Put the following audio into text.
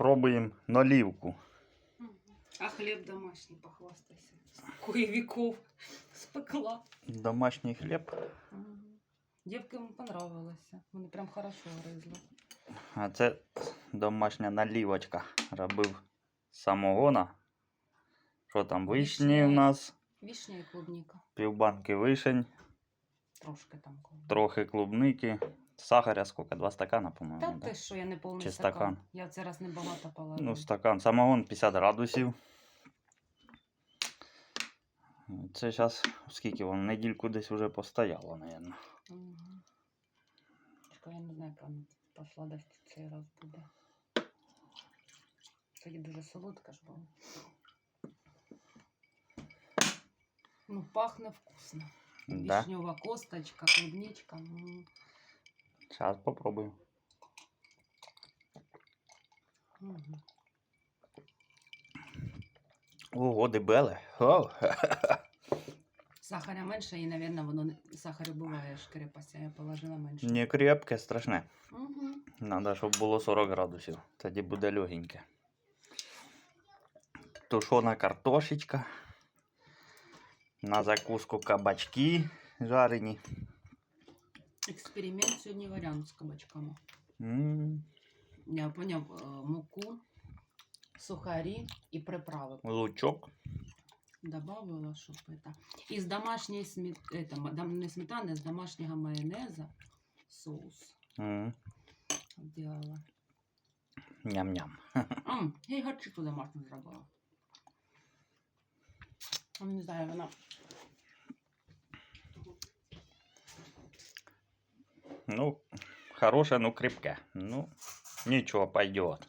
пробуємо налівку. А хліб домашній похвастайся. Сколько веков спекла. Домашній хліб. Дівкам понравилося. Вони прям хорошо гризли. А це домашня налівочка. Робив самогона. Що там, вишні Вишня. у нас, Вішня і клубніка. півбанки вишень, Трошки там клубніки. трохи клубники. Сахаря скільки? Два стакана, по-моєму. да? ти що, я не повний Чи стакан. стакан? Я в цей раз небагато положила. Ну, стакан. Самогон 50 градусів. Це зараз, скільки воно, недільку десь вже постояло, мабуть. Угу. Чекай, я не знаю, яка по сладості цей раз буде. Тоді дуже солодка ж була. Ну, пахне вкусно. Да? Вишнева косточка, клубничка. м. Зараз попробую. Ого, дебеле. О, Сахаря менше і, мабуть, воно сахарю буває шкрепася. Я положила менше. не крепке, страшне. Угу. Надо, щоб було 40 градусів. Тоді буде легеньке. Тушона картошечка. На закуску кабачки жарені. Експеримент сьогодні варіант з кабачками. М, Я поняв е, муку, сухарі і приправи. Лучок. Добавила, щоб это. Із домашньої смет... это, не сметани, з домашнього майонеза соус М, делала. Ням-ням. Я й гарчицю домашню зробила. Не знаю, вона Ну, хороше, ну крепке. Ну, нічого, пойдет.